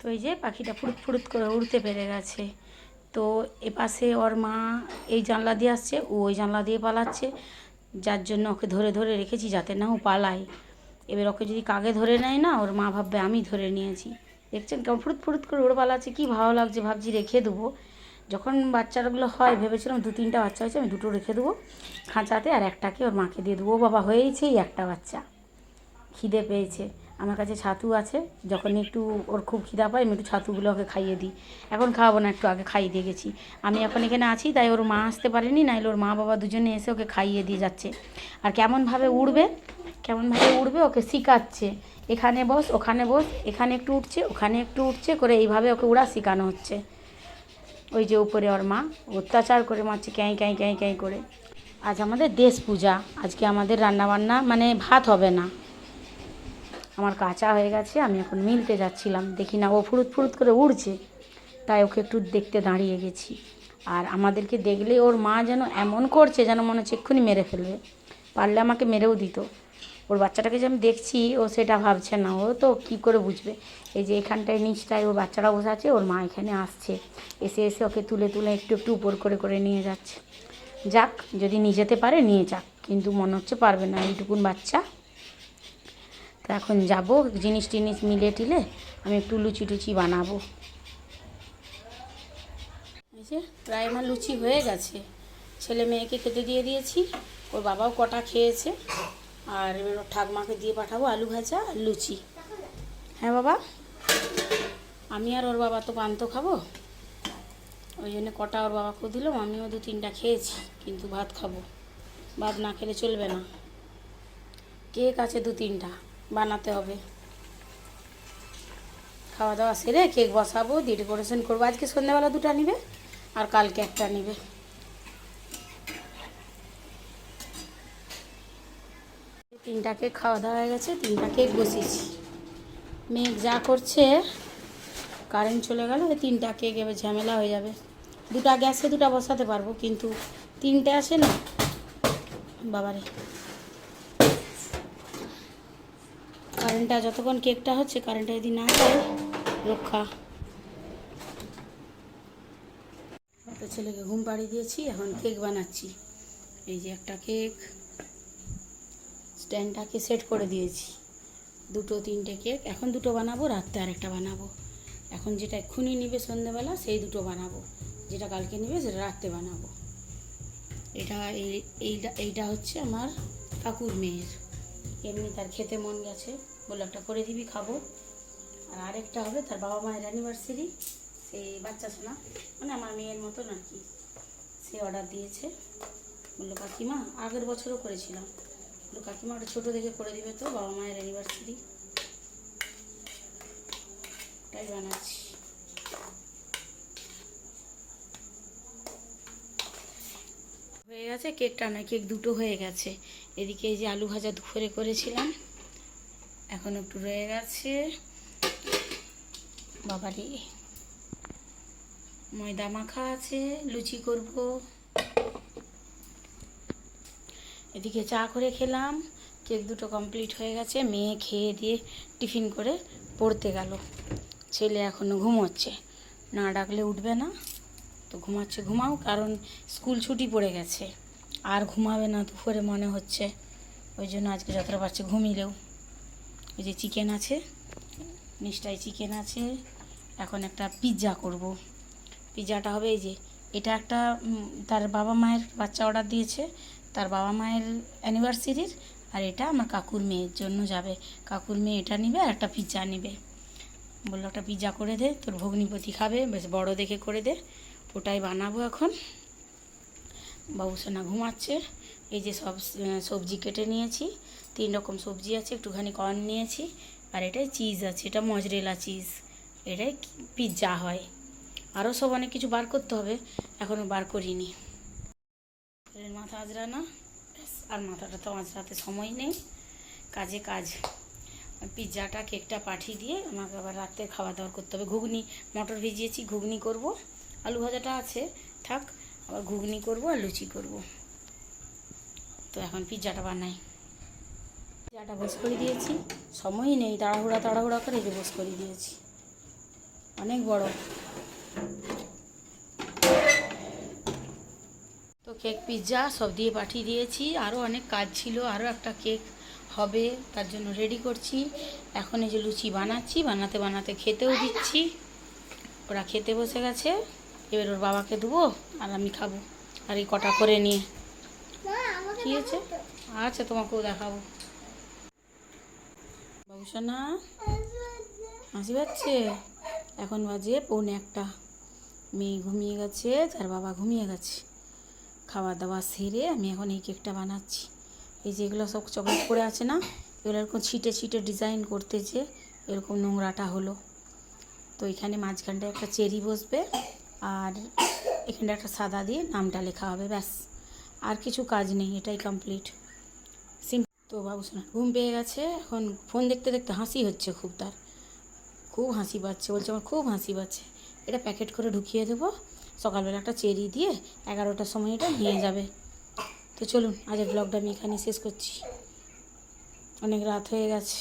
তো এই যে পাখিটা ফুরুত ফুরুত করে উড়তে পেরে গেছে। তো এপাশে ওর মা এই জানলা দিয়ে আসছে, ও ওই জানলা দিয়ে পালাচ্ছে। যার জন্য ওকে ধরে ধরে রেখেছি যাতে না ও পালায়। এবার ওকে যদি কাকে ধরে নেয় না, ওর মা ভাববে আমি ধরে নিয়েছি। দেখছেন কেমন ফুরুত ফুরুত করে উড়ে পালাচ্ছে, কী ভালো লাগছে, ভাবছি রেখে দেবো। যখন বাচ্চাগুলো হয়, ভেবেছিলাম দু তিনটা বাচ্চা হয়েছে, আমি দুটো রেখে দেবো খাঁচাতে আর একটাকে ওর মাকে দিয়ে দেবো। বাবা হয়েছে একটা বাচ্চা। খিদে পেয়েছে। আমার কাছে ছাতু আছে, যখন একটু ওর খুব খিদা পায়, আমি একটু ছাতুগুলো ওকে খাইয়ে দিই। এখন খাওয়াবো না, একটু আগে খাইয়ে দিয়ে গেছি। আমি এখন এখানে আছি, তাই ওর মা আসতে পারেনি নাইলে ওর মা বাবা দুজনে এসে ওকে খাইয়ে দিয়ে যাচ্ছে। আর কেমনভাবে উড়বে? কেমনভাবে উড়বে? ওকে শেখাচ্ছে। এখানে বস, ওখানে বস, এখানে একটু উঠছে, ওখানে একটু উঠছে, করে এইভাবে ওকে উড়া শেখানো হচ্ছে। ওই যে উপরে ওর মা, অত্যাচার করে মারছে, ক্যাঁই ক্যাঁই ক্যাঁই ক্যাঁই করে। আজ আমাদের দেশ পূজা, আজকে আমাদের রান্নাবান্না মানে ভাত হবে না। আমার কাঁচা হয়ে গেছে, আমি এখন মিলতে যাচ্ছিলাম। দেখি না, ও ফুরুত ফুরুত করে উড়ছে, তাই ওকে একটু দেখতে দাঁড়িয়ে গেছি। আর আমাদেরকে দেখলে ওর মা যেন এমন করছে যেন মনে হচ্ছে এক্ষুনি মেরে ফেলবে। পারলে আমাকে মেরেও দিত। ওর বাচ্চাটাকে যে আমি দেখছি, ও সেটা ভাবছে না। ও তো কী করে বুঝবে? এই যে এখানটায় নিচটায় ওর বাচ্চারা বসে আছে, ওর মা এখানে আসছে। এসে এসে ওকে তুলে তুলে একটু একটু উপর করে করে নিয়ে যাচ্ছে। যাক, যদি নিয়ে যেতে পারে, নিয়ে যাক। কিন্তু মনে হচ্ছে পারবে না, এইটুকুন বাচ্চা তো এখন যাব, জিনিস টিনিস মিলে টিলে আমি একটু লুচি টুচি বানাবো। প্রায় আমার লুচি হয়ে গেছে। ছেলে মেয়েকে খেতে দিয়ে দিয়েছি, ওর বাবাও কটা খেয়েছে, আর এবার ঠাকমাকে দিয়ে পাঠাবো আলু ভাজা আর লুচি। হ্যাঁ বাবা? আমি আর ওর বাবা তো পান্ত খাব। ওই জন্য কটা ওর বাবাকে দিলাম, আমিও দু তিনটা খেয়েছি, কিন্তু ভাত খাব। ভাত না খেলে চলবে না। কেক আছে দু তিনটা। বানাতে হবে। খাওয়া দাওয়া সেরে কেক বসাবো ডেকোরেশন করব। আজকে সন্ধ্যাবেলা দুটো নিবে আর কালকে একটা নিবে। তিনটা কেক খাওয়া দাওয়া হয়ে গেছে, তিনটা কেক বসিয়েছি। মেঘ যা করছে কারেন্ট চলে গেল তিনটা কেক এবার ঝামেলা হয়ে যাবে। দুটা গ্যাসে দুটা বসাতে পারব, কিন্তু তিনটে আসে না? বাবারে। কারেন্টটা যতক্ষণ কেকটা হচ্ছে কারেন্টটা যদি না যায় রক্ষা। একটা ছেলেকে ঘুম পাড়িয়ে দিয়েছি, এখন কেক বানাচ্ছি। এই যে একটা কেক স্ট্যান্ডটাকে সেট করে দিয়েছি। দুটো, তিনটে কেক এখন দুটো বানাবো, রাত্রে আরেকটা বানাবো। এখন যেটা এক্ষুনি নিবে সন্ধ্যেবেলা সেই দুটো বানাবো। যেটা কালকে নিবে, সেটা রাত্রে বানাবো। এটা, এই, এইটা এইটা হচ্ছে আমার কাকুর মেয়ের। এমনি তার খেতে মন গেছে। বলে একটা করে দিবি, খাব। আর আরেকটা হবে তার বাবা মায়ের অ্যানিভার্সারি সেই বাচ্চা শোনা মানে আমার মেয়ের মতন আর কি। সে অর্ডার দিয়েছে। বলল, কাকিমা, আগের বছরও করেছিলাম। বলল, কাকিমা, ওটা ছোটো দেখে করে দিবে তো, বাবা মায়ের অ্যানিভার্সারি ওটাই বানাচ্ছি। হয়ে গেছে, কেকটা নয় কেক দুটো হয়ে গেছে। এদিকে এই যে আলু ভাজা দুপুরে করেছিলাম। এখন একটু রয়ে গেছে। বাবারি, ময়দা মাখা আছে, লুচি করব। এদিকে চা করে খেলাম, কেক দুটো কমপ্লিট হয়ে গেছে, মেয়ে খেয়ে দিয়ে টিফিন করে পড়তে গেল। ছেলে এখনও ঘুমোচ্ছে, না ডাকলে উঠবে না, তো ঘুমাচ্ছে, ঘুমাও, কারণ স্কুল ছুটি পড়ে গেছে। আর ঘুমাবে না, দুপুরে মনে হচ্ছে, ওই জন্য আজকে যতটা পারছে ঘুমিলেও। ওই যে চিকেন আছে নিচটায় চিকেন আছে, এখন একটা পিৎজা করব। পিৎজাটা হবে এই যে, এটা একটা তার বাবা মায়ের বাচ্চা অর্ডার দিয়েছে, তার বাবা মায়ের অ্যানিভার্সারির আর এটা আমার কাকুর মেয়ের জন্য যাবে। কাকুর মেয়ে এটা নিবে আর একটা পিৎজা নেবে। বলল একটা পিৎজা করে দে, তোর ভগ্নিপতি খাবে, বেশ বড় দেখে করে দে, ওটাই বানাবো এখন। বাবুসোনা ঘুমাচ্ছে। এই যে সব সবজি কেটে নিয়েছি। তিন রকম সবজি আছে, একটুখানি কর্ন নিয়েছি। আর এটাই চিজ আছে, এটা মজরেলা চিজ এটাই পিৎজা হয়। আরও সব অনেক কিছু বার করতে হবে, এখনও বার করিনি। মাথা আজরানা আর মাথাটা তো আজরাতে সময় নেই। কাজে কাজ। পিৎজাটা কেকটা পাঠিয়ে দিয়ে আমাকে আবার রাতে খাওয়া দাওয়া করতে হবে। ঘুগনি, মটর ভিজিয়েছি, ঘুগনি করব। আলু ভাজাটা আছে, থাক। আবার ঘুগনি করব আর লুচি করব। তো এখন পিৎজাটা বানাই। পিৎজাটা বস করে দিয়েছি। সময়ই নেই, তাড়াহুড়া তাড়াহুড়া করে যে বস করে দিয়েছি। অনেক বড়। তো কেক পিৎজা সব দিয়ে পাঠিয়ে দিয়েছি। আরও অনেক কাজ ছিল আরও একটা কেক হবে, তার জন্য রেডি করছি। এখন এই যে লুচি বানাচ্ছি, বানাতে বানাতে খেতেও দিচ্ছি। ওরা খেতে বসে গেছে। এবার ওর বাবাকে দেবো আর আমি খাব। আর এই কটা করে নিয়ে। কি হয়েছে? আচ্ছা তোমাকেও দেখাবো। বাবুসোনা হাসি পাচ্ছে? এখন বাজে পৌনে একটা। মেয়ে ঘুমিয়ে গেছে তার বাবা ঘুমিয়ে গেছে। খাওয়া দাওয়া সেরে আমি এখন এই কেকটা বানাচ্ছি। এই যে এগুলো সব চকলেট পড়ে আছে না এগুলো এরকম ছিটে ছিটে ডিজাইন করতেছে এরকম নোংরাটা হলো। তো এখানে মাঝখানটায় একটা চেরি বসবে আর এখানটা একটা সাদা দিয়ে নামটা লেখা হবে, ব্যাস। আর কিছু কাজ নেই, এটাই কমপ্লিট সিম তো বাবু, শোনা, ঘুম পেয়ে গেছে, এখন ফোন দেখতে দেখতে হাসি হচ্ছে খুব তার। খুব হাসি পাচ্ছে, বলছে আমার খুব হাসি পাচ্ছে। এটা প্যাকেট করে ঢুকিয়ে দেবো, সকালবেলা একটা চেরি দিয়ে এগারোটার সময় এটা নিয়ে যাবে। তো চলুন আজের ব্লগটা আমি এখানে শেষ করছি। অনেক রাত হয়ে গেছে।